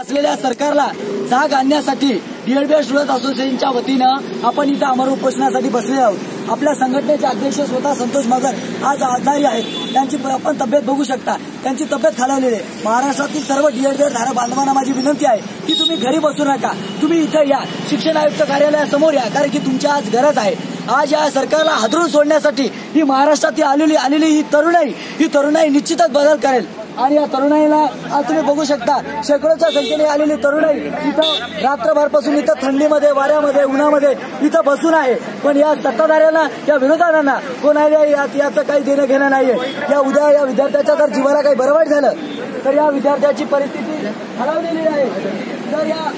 असलेल्या सरकारला जाग आणण्यासाठी डीएलबीएस स्टुडंट असोसिएशनच्या वतीनं आपण इथं अमर उपोषणासाठी बसले आहोत. आपल्या संघटनेचे अध्यक्ष स्वतः संतोष मगर आज आजारी आहेत. त्यांची आपण तब्येत बघू शकता. त्यांची तब्येत खालावलेली आहे. महाराष्ट्रातील सर्व डीएलबीएस धारा बांधवांना माझी विनंती आहे की तुम्ही घरी बसू नका. तुम्ही इथं या. शिक्षण आयुक्त कार्यालयासमोर या. कारण की तुमची आज गरज आहे. आज या सरकारला हादरून सोडण्यासाठी ही महाराष्ट्रात आलेली आलेली ही तरुणाई ही तरुणाई निश्चितच बदल करेल. आणि या तरुणाईला आज तुम्ही बघू शकता. शेकडोच्या संख्येने आलेली तरुणाई इथं रात्रभरपासून इथं थंडीमध्ये वाऱ्यामध्ये उन्हामध्ये इथं बसून आहे. पण या सत्ताधाऱ्यांना या विरोधकांना कोणाला याचं काही देणं घेणं नाहीये. या उद्या या विद्यार्थ्याच्या जर जीवाला काही बरवाट झालं तर या विद्यार्थ्याची परिस्थिती हलवलेली आहे. तर या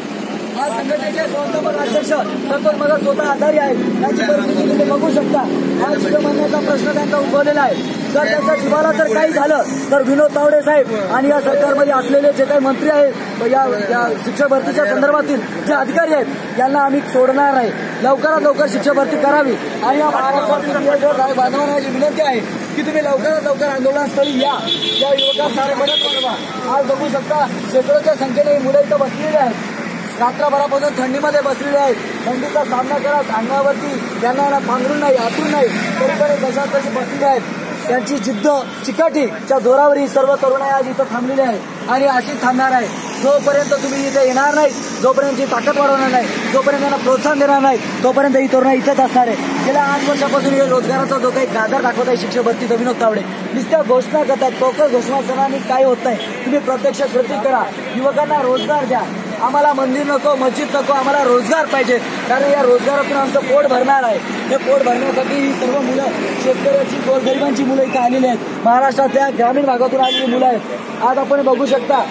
या संघटनेचे संस्थापक अध्यक्ष संतोष मगर स्वतः आजारी आहेत याची परिस्थिती तुम्ही बघू शकता. हा जीव प्रश्न त्यांचा उद्भवलेला आहे. जर त्यांच्या जीवाला जर काही झालं तर विनोद तावडे साहेब आणि या सरकारमध्ये असलेले जे काही मंत्री आहेत या या शिक्षक भरतीच्या संदर्भातील जे अधिकारी आहेत यांना आम्ही सोडणार नाही. लवकरात लवकर शिक्षक भरती करावी. आणि या महाराष्ट्रातील बांधवांना विनंती आहे की तुम्ही लवकरात लवकर आंदोलनस्थळी या. या युवकांना मदत बनवा आज बघू शकता शेकडोच्या संख्येने मुलं इथं बसलेली आहेत. रात्रभरापासून थंडीमध्ये बसलेले आहेत. थंडीचा सामना करत अंगावरती त्यांना ना पांघरून नाही आतून नाही तरीपर्यंत कशा तशी बसलेले आहेत. त्यांची जिद्द चिकाटीच्या जोरावर ही सर्व तरुणाई आज इथं थांबलेली आहे आणि अशीच थांबणार आहे. जोपर्यंत तुम्ही इथे येणार नाही जोपर्यंत ताकद वाढवणार नाही जोपर्यंत त्यांना प्रोत्साहन देणार नाही तोपर्यंत ही तरुणाई इथंच असणार आहे. गेल्या आठ वर्षापासून हे रोजगाराचा जो काही गाजर दाखवत आहे शिक्षक भरती विनोद तावडे नुसत्या घोषणा करतात पोकळ घोषणासनाने काय होत नाही तुम्ही प्रत्यक्ष कृती करा. युवकांना रोजगार द्या. आम्हाला मंदिर नको मस्जिद नको आम्हाला रोजगार पाहिजे. कारण या रोजगारातून आमचं पोट भरणार आहे. हे पोट भरण्यासाठी ही सर्व मुलं शेतकऱ्याची गोरगरिबांची मुलं इथे आलेली आहेत. महाराष्ट्रातल्या ग्रामीण भागातून आलेली मुलं आहेत. आज आपण बघू शकता.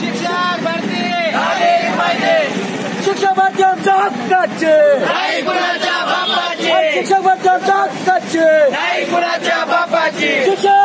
शिक्षक भरती झालेली पाहिजे. शिक्षक बच्चा ताकदाची नाही कुणाच्या बापाची शिक्षक